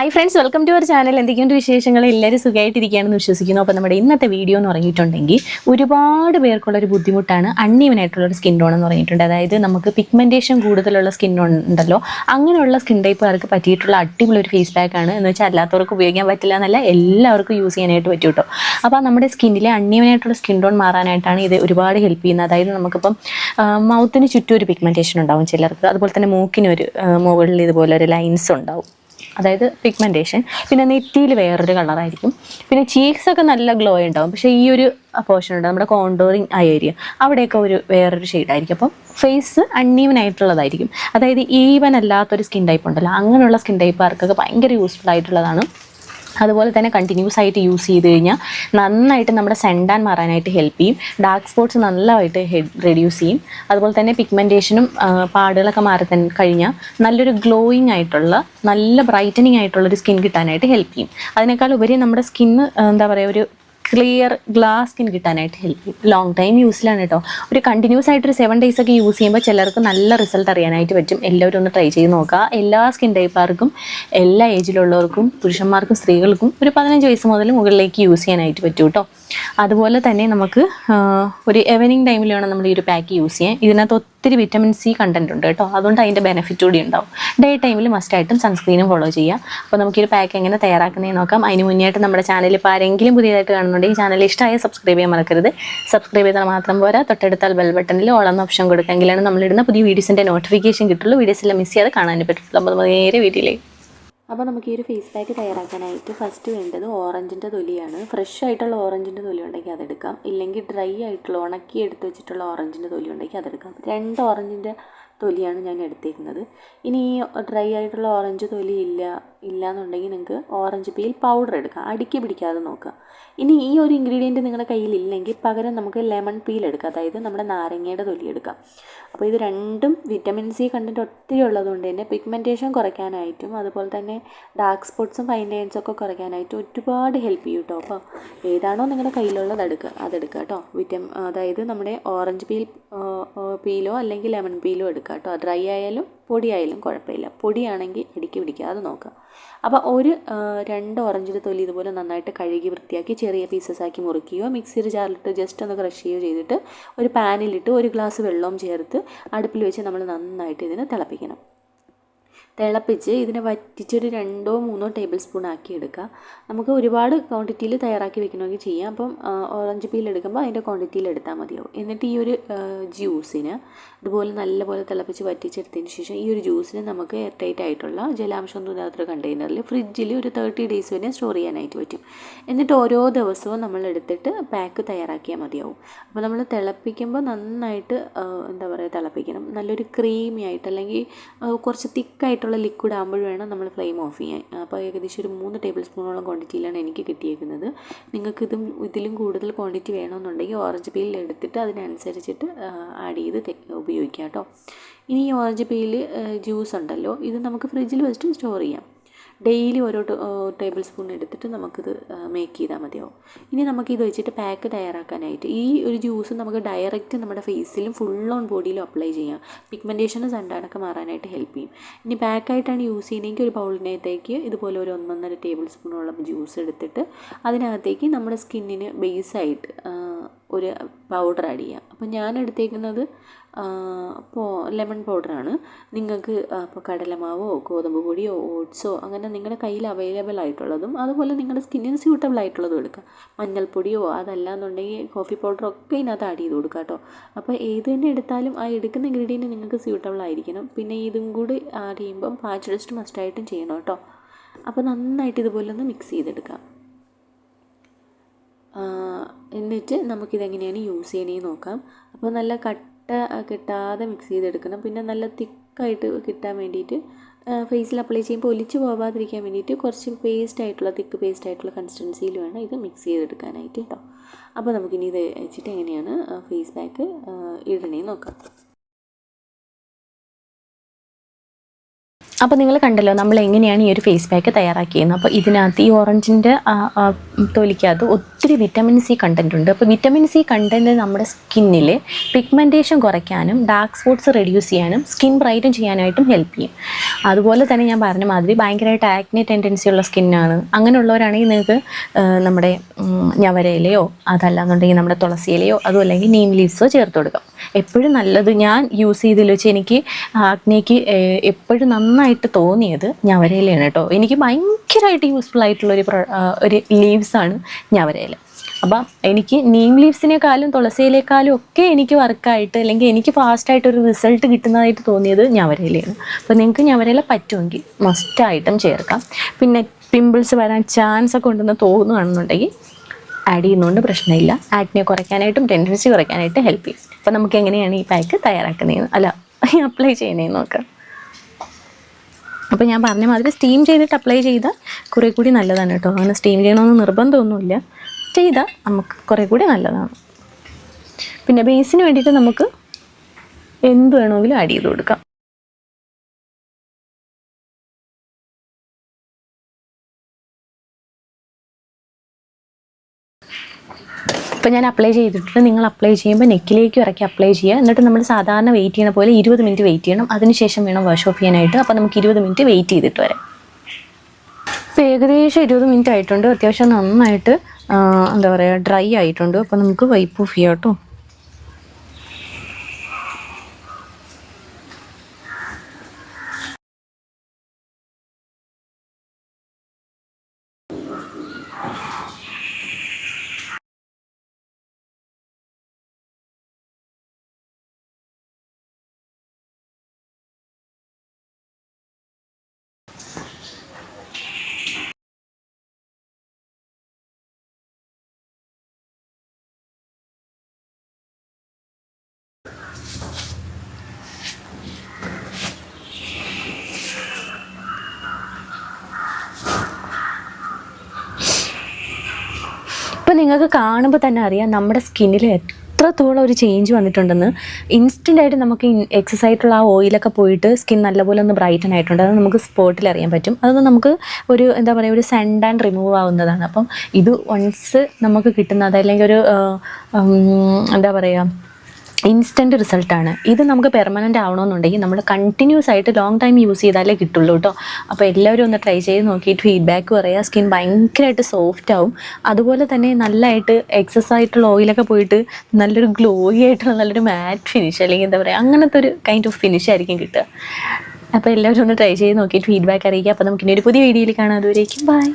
Hi friends welcome to our channel എന്തൊക്കെയുണ്ട് വിശേഷങ്ങൾ? എല്ലാവരും സുഖമായിട്ടിരിക്കുകയാണെന്ന് വിശ്വസിക്കുന്നു. അപ്പോൾ നമ്മുടെ ഇന്നത്തെ വീഡിയോ എന്ന് പറഞ്ഞിട്ടുണ്ടെങ്കിൽ ഒരുപാട് പേർക്കുള്ള ഒരു ബുദ്ധിമുട്ടാണ് അണ്ണീവനായിട്ടുള്ള ഒരു സ്കിൻ ടോൺ എന്ന് പറഞ്ഞിട്ടുണ്ട്. അതായത് നമുക്ക് പിഗ്മെന്റേഷൻ കൂടുതലുള്ള സ്കിൻ ഉണ്ടല്ലോ. അങ്ങനെയുള്ള സ്കിൻ ടൈപ്പുകാർക്ക് പറ്റിയിട്ടുള്ള അടിപൊളി ഒരു ഫേസ് പാക്ക് ആണ്. എന്ന് വെച്ചാൽ അല്ലാത്തവർക്ക് ഉപയോഗിക്കാൻ പറ്റില്ല എന്നല്ല എല്ലാവർക്കും യൂസ് ചെയ്യാനായിട്ട് പറ്റും കേട്ടോ. അപ്പോൾ നമ്മുടെ സ്കിന്നിലെ അണ്ണീവനായിട്ടുള്ള സ്കിൻ ടോൺ മാറാനായിട്ടാണ് ഇത് ഒരുപാട് ഹെൽപ്പ് ചെയ്യുന്നത്. അതായത് നമുക്കിപ്പം മൗത്തിന് ചുറ്റും ഒരു പിഗ്മെന്റേഷൻ ഉണ്ടാവും ചിലർക്ക്. അതുപോലെ തന്നെ മൂക്കിന് ഒരു ആ, മുകളിൽ ഇതുപോലെ ഒരു ലൈൻസ് ഉണ്ടാവും. അതായത് പിഗ്മെന്റേഷൻ പിന്നെ നെറ്റിയിൽ വേറൊരു കളറായിരിക്കും പിന്നെ ചീക്സ് ഒക്കെ നല്ല ഗ്ലോ ഉണ്ടാവും. പക്ഷേ ഈ ഒരു പോർഷൻ ഉണ്ട് നമ്മുടെ കോണ്ടോറിങ് ആ ഏരിയ അവിടെയൊക്കെ ഒരു വേറൊരു ഷെയ്ഡായിരിക്കും അപ്പം ഫേസ് അൺഈവൻ ആയിട്ടുള്ളതായിരിക്കും. അതായത് ഈവൻ അല്ലാത്തൊരു സ്കിൻ ടൈപ്പ് ഉണ്ടല്ലോ അങ്ങനെയുള്ള സ്കിൻ ടൈപ്പ് ആർക്കൊക്കെ ഭയങ്കര യൂസ്ഫുൾ ആയിട്ടുള്ളതാണ് അതുപോലെ തന്നെ കണ്ടിന്യൂസ് ആയിട്ട് യൂസ് ചെയ്ത് കഴിഞ്ഞാൽ നന്നായിട്ട് നമ്മുടെ സെൻഡാൻ മാറാനായിട്ട് ഹെൽപ്പ് ചെയ്യും. ഡാർക്ക് സ്പോട്ട്സ് നല്ലതായിട്ട് റെഡ്യൂസ് ചെയ്യും. അതുപോലെ തന്നെ പിഗ്മെന്റേഷനും പാടുകളൊക്കെ മാറി തന്നെ കഴിഞ്ഞാൽ നല്ലൊരു ഗ്ലോയിങ് ആയിട്ടുള്ള നല്ല ബ്രൈറ്റനിങ് ആയിട്ടുള്ള ഒരു സ്കിൻ കിട്ടാനായിട്ട് ഹെൽപ്പ് ചെയ്യും. അതിനേക്കാൾ ഉപരി നമ്മുടെ സ്കിന്ന് എന്താ പറയുക ഒരു ക്ലിയർ ഗ്ലാസ് സ്കിൻ കിട്ടാനായിട്ട് ഹെൽപ്പ് ചെയ്യും. ലോങ് ടൈം യൂസിലാണ് കേട്ടോ ഒരു കണ്ടിന്യൂസ് ആയിട്ട് ഒരു സെവൻ ഡേയ്സ് ഒക്കെ യൂസ് ചെയ്യുമ്പോൾ ചിലർക്ക് നല്ല റിസൾട്ട് അറിയാനായിട്ട് പറ്റും. എല്ലാവരും ഒന്ന് ട്രൈ ചെയ്ത് നോക്കുക എല്ലാ സ്കിൻ ടൈപ്പാർക്കും എല്ലാ ഏജിലുള്ളവർക്കും പുരുഷന്മാർക്കും സ്ത്രീകൾക്കും ഒരു പതിനഞ്ച് വയസ്സ് മുതൽ മുകളിലേക്ക് യൂസ് ചെയ്യാനായിട്ട് പറ്റും കേട്ടോ അതുപോലെ തന്നെ നമുക്ക് ഒരു എവനിങ് ടൈമിൽ വേണം നമ്മൾ ഈ ഒരു പാക്ക് യൂസ് ചെയ്യാൻ. ഇതിനകത്ത് ഒത്തിരി വിറ്റമിൻ സി കണ്ടന്റ് ഉണ്ട് കേട്ടോ. അതുകൊണ്ട് അതിന്റെ ബെനിഫിറ്റ് കൂടി ഉണ്ടാവും. ഡേ ടൈമിൽ മസ്റ്റായിട്ടും സൺസ്ക്രീനും ഫോളോ ചെയ്യാം. അപ്പോൾ ഒരു പാക്ക് എങ്ങനെ തയ്യാറാക്കുന്നതെന്ന് നോക്കാം. അതിന് മുന്നേയായിട്ട് നമ്മുടെ ചാനൽ ഇപ്പോൾ ആരെങ്കിലും പുതിയതായിട്ട് കാണുന്നുണ്ടെങ്കിൽ ചാനൽ ഇഷ്ടമായ സബ്സ്ക്രൈബ് ചെയ്യാൻ മറക്കരുത്. സബ്സ്ക്രൈബ് ചെയ്താൽ മാത്രം പോരാ. തൊട്ടടുത്താൽ ബെൽ ബട്ടണിൽ ഓളെന്ന ഓപ്ഷൻ കൊടുക്കാമെങ്കിലാണ് നമ്മളിടുന്ന പുതിയ വീഡിയോസിന്റെ നോട്ടിഫിക്കേഷൻ കിട്ടുള്ളൂ. എല്ലാം മിസ് ചെയ്യാതെ കാണാൻ പറ്റുള്ളൂ അപ്പോൾ നേരെ വീഡിയോയിലേക്ക് അപ്പോൾ നമുക്ക് ഈ ഒരു ഫേസ് പാക്ക് തയ്യാറാക്കാനായിട്ട് ഫസ്റ്റ് വേണ്ടത് ഓറഞ്ചിന്റെ തൊലിയാണ്. ഫ്രഷ് ആയിട്ടുള്ള ഓറഞ്ചിന്റെ തൊലി ഉണ്ടെങ്കിൽ അതെടുക്കാം. ഇല്ലെങ്കിൽ ഡ്രൈ ആയിട്ടുള്ള ഉണക്കി എടുത്ത് വെച്ചിട്ടുള്ള ഓറഞ്ചിന്റെ തൊലി ഉണ്ടെങ്കിൽ അതെടുക്കാം. രണ്ട് ഓറഞ്ചിന്റെ തൊലിയാണ് ഞാൻ എടുത്തേക്കുന്നത്. ഇനി ഈ ഡ്രൈ ആയിട്ടുള്ള ഓറഞ്ച് തൊലി ഇല്ല ഇല്ല എന്നുണ്ടെങ്കിൽ നിങ്ങൾക്ക് ഓറഞ്ച് പീൽ പൗഡർ എടുക്കാം. അടുക്കി പിടിക്കാതെ നോക്കുക. ഇനി ഈ ഒരു ഇൻഗ്രീഡിയന്റ് നിങ്ങളുടെ കയ്യിൽ ഇല്ലെങ്കിൽ പകരം നമുക്ക് ലെമൺ പീൽ എടുക്കാം. അതായത് നമ്മുടെ നാരങ്ങയുടെ തൊലി എടുക്കാം. അപ്പോൾ ഇത് രണ്ടും വിറ്റമിൻ സി കണ്ടന്റ് ഒത്തിരി ഉള്ളതുകൊണ്ട് തന്നെ പിഗ്മെന്റേഷൻ കുറയ്ക്കാനായിട്ടും അതുപോലെ തന്നെ ഡാർക്ക് സ്പോട്ട്സും ഫൈൻ ലൈൻസും ഒക്കെ കുറയ്ക്കാനായിട്ടും ഒരുപാട് ഹെൽപ്പ് ചെയ്യും കേട്ടോ അപ്പോൾ ഏതാണോ നിങ്ങളുടെ കയ്യിലുള്ളത് എടുക്കുക അതെടുക്കുക കേട്ടോ വിറ്റമിൻ അതായത് നമ്മുടെ ഓറഞ്ച് പീൽ പീലോ അല്ലെങ്കിൽ ലെമൺ പീലോ എടുക്കുക കേട്ടോ. ഡ്രൈ ആയാലും പൊടിയായാലും കുഴപ്പമില്ല. പൊടിയാണെങ്കിൽ ഇടിക്ക് പിടിക്കാതെ നോക്കുക അപ്പോൾ ഒരു രണ്ട് ഓറഞ്ചിന്റെ തൊലി ഇതുപോലെ നന്നായിട്ട് കഴുകി വൃത്തിയാക്കി ചെറിയ പീസസ് ആക്കി മുറിക്കുകയോ മിക്സിയിൽ ജാറിലിട്ട് ജസ്റ്റ് ഒന്ന് ക്രഷ് ചെയ്യുകയോ ചെയ്തിട്ട് ഒരു പാനിലിട്ട് ഒരു ഗ്ലാസ് വെള്ളവും ചേർത്ത് അടുപ്പിൽ വെച്ച് നമ്മൾ നന്നായിട്ട് ഇതിനെ തിളപ്പിക്കണം. തിളപ്പിച്ച് ഇതിനെ വറ്റിച്ചൊരു രണ്ടോ മൂന്നോ ടേബിൾ സ്പൂൺ ആക്കി എടുക്കുക നമുക്ക് ഒരുപാട് ക്വാണ്ടിറ്റിയിൽ തയ്യാറാക്കി വെക്കണമെങ്കിൽ ചെയ്യാം. അപ്പം ഓറഞ്ച് പീൽ എടുക്കുമ്പോൾ അതിന്റെ ക്വാണ്ടിറ്റിയിൽ എടുത്താൽ മതിയാവും. എന്നിട്ട് ഈ ഒരു ജ്യൂസിന് ഇതുപോലെ നല്ലപോലെ തിളപ്പിച്ച് വറ്റിച്ചെടുത്തതിന് ശേഷം ഈ ഒരു ജ്യൂസിന് നമുക്ക് എയർ ടൈറ്റ് ആയിട്ടുള്ള ജലാംശമൊന്നും ഇല്ലാത്തൊരു കണ്ടെയ്നറിൽ ഫ്രിഡ്ജിൽ ഒരു തേർട്ടി ഡേയ്സ് വരെ സ്റ്റോർ ചെയ്യാനായിട്ട് പറ്റും. എന്നിട്ട് ഓരോ ദിവസവും നമ്മൾ എടുത്തിട്ട് പാക്ക് തയ്യാറാക്കിയാൽ മതിയാവും. അപ്പോൾ നമ്മൾ തിളപ്പിക്കുമ്പോൾ നന്നായിട്ട് എന്താ പറയുക തിളപ്പിക്കണം. നല്ലൊരു ക്രീമി ആയിട്ട് അല്ലെങ്കിൽ കുറച്ച് കുറച്ച് തിക്കായിട്ടുള്ള ലിക്വിഡ് ആകുമ്പോൾ വേണം നമ്മൾ ഫ്ലെയിം ഓഫ് ചെയ്യാൻ. അപ്പോൾ ഏകദേശം ഒരു മൂന്ന് ടേബിൾ സ്പൂണോളം ക്വാണ്ടിറ്റിയിലാണ് എനിക്ക് കിട്ടിയേക്കുന്നത്. നിങ്ങൾക്ക് ഇതും ഇതിലും കൂടുതൽ ക്വാണ്ടിറ്റി വേണമെന്നുണ്ടെങ്കിൽ ഓറഞ്ച് പീൽ എടുത്തിട്ട് അതിനനുസരിച്ചിട്ട് ആഡ് ചെയ്ത് ഉപയോഗിക്കാം കേട്ടോ. ഇനി ഈ ഓറഞ്ച് പീൽ ജ്യൂസ് ഉണ്ടല്ലോ. ഇത് നമുക്ക് ഫ്രിഡ്ജിൽ വെച്ചിട്ട് സ്റ്റോർ ചെയ്യാം. ഡെയിലി ഓരോ ടേബിൾ സ്പൂൺ എടുത്തിട്ട് നമുക്കിത് മേക്ക് ചെയ്താൽ മതിയാവും. ഇനി നമുക്ക് ഇത് വെച്ചിട്ട് പാക്ക് തയ്യാറാക്കാനായിട്ട് ഈ ഒരു ജ്യൂസ് നമുക്ക് ഡയറക്റ്റ് നമ്മുടെ ഫേസിലും ഫുൾ ഓൺ ബോഡിയിലും അപ്ലൈ ചെയ്യാം. പിഗ്മെന്റേഷന് സണ്ടാനൊക്കെ മാറാനായിട്ട് ഹെൽപ്പ് ചെയ്യും. ഇനി പാക്കായിട്ടാണ് യൂസ് ചെയ്യുന്നതെങ്കിൽ ഒരു ബൗളിനകത്തേക്ക് ഇതുപോലെ ഒരു ഒന്നൊന്നര ടേബിൾ സ്പൂണോളം ജ്യൂസ് എടുത്തിട്ട് അതിനകത്തേക്ക് നമ്മുടെ സ്കിന്നിന് ബേസായിട്ട് ഒരു പൗഡർ ആഡ് ചെയ്യാം. അപ്പോൾ ഞാൻ എടുത്തേക്കുന്നത് ഇപ്പോൾ ലെമൺ പൗഡറാണ് നിങ്ങൾക്ക് അപ്പോൾ കടലമാവോ ഗോതമ്പ് പൊടിയോ ഓട്സോ അങ്ങനെ നിങ്ങളുടെ കയ്യിൽ അവൈലബിൾ ആയിട്ടുള്ളതും അതുപോലെ നിങ്ങളുടെ സ്കിന്നിന് സ്യൂട്ടബിൾ ആയിട്ടുള്ളതും എടുക്കുക മഞ്ഞൾപ്പൊടിയോ അതല്ല എന്നുണ്ടെങ്കിൽ കോഫി പൗഡറോ ഒക്കെ ഇതിനകത്ത് ആഡ് ചെയ്ത് കൊടുക്കുക കേട്ടോ. അപ്പോൾ ഏത് തന്നെ എടുത്താലും ആ എടുക്കുന്ന ഇൻഗ്രീഡിയന്റ് നിങ്ങൾക്ക് സ്യൂട്ടബിൾ ആയിരിക്കണം. പിന്നെ ഇതും കൂടി ആഡ് ചെയ്യുമ്പം പാച്ച് ടെസ്റ്റ് മസ്റ്റായിട്ടും ചെയ്യണം കേട്ടോ. അപ്പോൾ നന്നായിട്ട് ഇതുപോലെ ഒന്ന് മിക്സ് ചെയ്തെടുക്കാം. എന്നിട്ട് നമുക്കിതെങ്ങനെയാണ് യൂസ് ചെയ്യണേന്ന് നോക്കാം. അപ്പോൾ നല്ല കട്ട കിട്ടാതെ മിക്സ് ചെയ്തെടുക്കണം. പിന്നെ നല്ല തിക്കായിട്ട് കിട്ടാൻ വേണ്ടിയിട്ട് ഫേസിൽ അപ്ലൈ ചെയ്യുമ്പോൾ ഒലിച്ച് പോകാതിരിക്കാൻ വേണ്ടിയിട്ട് കുറച്ച് പേസ്റ്റ് ആയിട്ടുള്ള തിക്ക് പേസ്റ്റ് ആയിട്ടുള്ള കൺസിസ്റ്റൻസിയിൽ വേണം ഇത് മിക്സ് ചെയ്തെടുക്കാനായിട്ട് കേട്ടോ അപ്പോൾ നമുക്കിനി ഇത് വെച്ചിട്ട് എങ്ങനെയാണ് ഫേസ് പാക്ക് ഇടണേ നോക്കാം. അപ്പോൾ നിങ്ങൾ കണ്ടല്ലോ നമ്മൾ എങ്ങനെയാണ് ഈ ഒരു ഫേസ് പാക്ക് തയ്യാറാക്കിയത് അപ്പോൾ ഇതിനകത്ത് ഈ ഓറഞ്ചിന്റെ തൊലിക്കകത്ത് ഒത്തിരി വിറ്റമിൻ സി കണ്ടന്റ് ഉണ്ട്. അപ്പോൾ വിറ്റമിൻ സി കണ്ടന്റ് നമ്മുടെ സ്കിന്നിൽ പിഗ്മെന്റേഷൻ കുറയ്ക്കാനും ഡാർക്ക് സ്പോട്ട്സ് റെഡ്യൂസ് ചെയ്യാനും സ്കിൻ ബ്രൈറ്റൻ ചെയ്യാനായിട്ടും ഹെൽപ്പ് ചെയ്യും. അതുപോലെ തന്നെ ഞാൻ പറഞ്ഞ മാതിരി ഭയങ്കരമായിട്ട് ആക്നെ ടെൻഡൻസി ഉള്ള സ്കിന്നാണ് അങ്ങനെയുള്ളവരാണെങ്കിൽ നിങ്ങൾക്ക് നമ്മുടെ ഞവരയിലയോ അതല്ലാന്നുണ്ടെങ്കിൽ നമ്മുടെ തുളസിയിലയോ അതും അല്ലെങ്കിൽ നീം ലീവ്സോ ചേർത്ത് കൊടുക്കാം. എപ്പോഴും നല്ലത് ഞാൻ യൂസ് ചെയ്തതിൽ വെച്ച് എനിക്ക് ആക്നേക്ക് എപ്പോഴും നന്നായിട്ട് തോന്നിയത് ഞവരയിലാണ് കേട്ടോ. എനിക്ക് ഭയങ്കരമായിട്ട് യൂസ്ഫുൾ ആയിട്ടുള്ള ഒരു ആണ് ഒരു ലീവ്സാണ് ഞവരയില. അപ്പം എനിക്ക് നീം ലീവ്സിനേക്കാളും തുളസിയിലേക്കാളും ഒക്കെ എനിക്ക് വർക്കായിട്ട് അല്ലെങ്കിൽ എനിക്ക് ഫാസ്റ്റായിട്ട് ഒരു റിസൾട്ട് കിട്ടുന്നതായിട്ട് തോന്നിയത് ഞവരയിലാണ് അപ്പോൾ നിങ്ങൾക്ക് ഞവരയില പറ്റുമെങ്കിൽ മസ്റ്റായിട്ടും ചേർക്കാം. പിന്നെ പിമ്പിൾസ് വരാൻ ചാൻസ് ഒക്കെ ഉണ്ടെന്ന് തോന്നുകയാണെന്നുണ്ടെങ്കിൽ ആഡ് ചെയ്യുന്നതുകൊണ്ട് പ്രശ്നമില്ല. ആക്നെ കുറയ്ക്കാനായിട്ടും ടെൻഡൻസി കുറയ്ക്കാനായിട്ട് ഹെൽപ്പ് ചെയ്യും. അപ്പോൾ നമുക്ക് എങ്ങനെയാണ് ഈ പാക്ക് തയ്യാറാക്കുന്നതെന്ന് അല്ല അപ്ലൈ ചെയ്യുന്നതെന്ന് നോക്കാം. അപ്പോൾ ഞാൻ പറഞ്ഞ മാതിരി സ്റ്റീം ചെയ്തിട്ട് അപ്ലൈ ചെയ്താൽ കുറേ കൂടി നല്ലതാണ് കേട്ടോ. അങ്ങനെ സ്റ്റീം ചെയ്യണമെന്ന് നിർബന്ധമൊന്നുമില്ല. ചെയ്താൽ നമുക്ക് കുറേ കൂടി നല്ലതാണ്. പിന്നെ ബേസിന് വേണ്ടിയിട്ട് നമുക്ക് എന്ത് വേണമെങ്കിലും ആഡ് ചെയ്ത് കൊടുക്കാം. ഇപ്പോൾ ഞാൻ അപ്ലൈ ചെയ്തിട്ടുണ്ട്. നിങ്ങൾ അപ്ലൈ ചെയ്യുമ്പോൾ നെക്കിലേക്ക് ഇറക്കി അപ്ലൈ ചെയ്യുക. എന്നിട്ട് നമ്മൾ സാധാരണ വെയിറ്റ് ചെയ്യുന്ന പോലെ ഇരുപത് മിനിറ്റ് വെയിറ്റ് ചെയ്യണം. അതിനുശേഷം വേണം വാഷ് ഓഫ് ചെയ്യാനായിട്ട്. അപ്പോൾ നമുക്ക് ഇരുപത് മിനിറ്റ് വെയിറ്റ് ചെയ്തിട്ട് വരാം. ഇപ്പോൾ ഏകദേശം ഇരുപത് മിനിറ്റ് ആയിട്ടുണ്ട്. അത്യാവശ്യം നന്നായിട്ട് എന്താ പറയുക ഡ്രൈ ആയിട്ടുണ്ട്. അപ്പോൾ നമുക്ക് വൈപ്പ് ഓഫ് ചെയ്യാം കേട്ടോ. ഇപ്പം നിങ്ങൾക്ക് കാണുമ്പോൾ തന്നെ അറിയാം നമ്മുടെ സ്കിന്നിൽ എത്രത്തോളം ഒരു ചേഞ്ച് വന്നിട്ടുണ്ടെന്ന്. ഇൻസ്റ്റന്റ് ആയിട്ട് നമുക്ക് എക്സസൈസ് ആയിട്ടുള്ള ആ ഓയിലൊക്കെ പോയിട്ട് സ്കിൻ നല്ലപോലെ ഒന്ന് ബ്രൈറ്റൻ ആയിട്ടുണ്ട്. അത് നമുക്ക് സ്പോട്ടിൽ അറിയാൻ പറ്റും. അതൊന്നും നമുക്ക് ഒരു എന്താ പറയുക ഒരു സെൻഡ് ആൻഡ് റിമൂവ് ആവുന്നതാണ്. അപ്പം ഇത് വൺസ് നമുക്ക് കിട്ടുന്നത് അല്ലെങ്കിൽ ഒരു എന്താ പറയുക ഇൻസ്റ്റന്റ് റിസൾട്ടാണ്. ഇത് നമുക്ക് പെർമനന്റ് ആവണമെന്നുണ്ടെങ്കിൽ നമ്മൾ കണ്ടിന്യൂസ് ആയിട്ട് ലോങ് ടൈം യൂസ് ചെയ്താലേ കിട്ടുള്ളൂ കേട്ടോ അപ്പോൾ എല്ലാവരും ഒന്ന് ട്രൈ ചെയ്ത് നോക്കിയിട്ട് ഫീഡ്ബാക്ക് പറയുക സ്കിൻ ഭയങ്കരമായിട്ട് സോഫ്റ്റ് ആവും. അതുപോലെ തന്നെ നല്ലതായിട്ട് എക്സസ് ആയിട്ടുള്ള ഓയിലൊക്കെ പോയിട്ട് നല്ലൊരു ഗ്ലോയി ആയിട്ടുള്ള നല്ലൊരു മാറ്റ് ഫിനിഷ് അല്ലെങ്കിൽ എന്താ പറയുക അങ്ങനത്തെ ഒരു കൈൻഡ് ഓഫ് ഫിനിഷ് ആയിരിക്കും കിട്ടുക. അപ്പോൾ എല്ലാവരും ഒന്ന് ട്രൈ ചെയ്ത് നോക്കിയിട്ട് ഫീഡ്ബാക്ക് അറിയിക്കുക. അപ്പോൾ നമുക്ക് ഇനി ഒരു പുതിയ വീഡിയോയിൽ കാണാം. അതുവരേക്കും ബൈ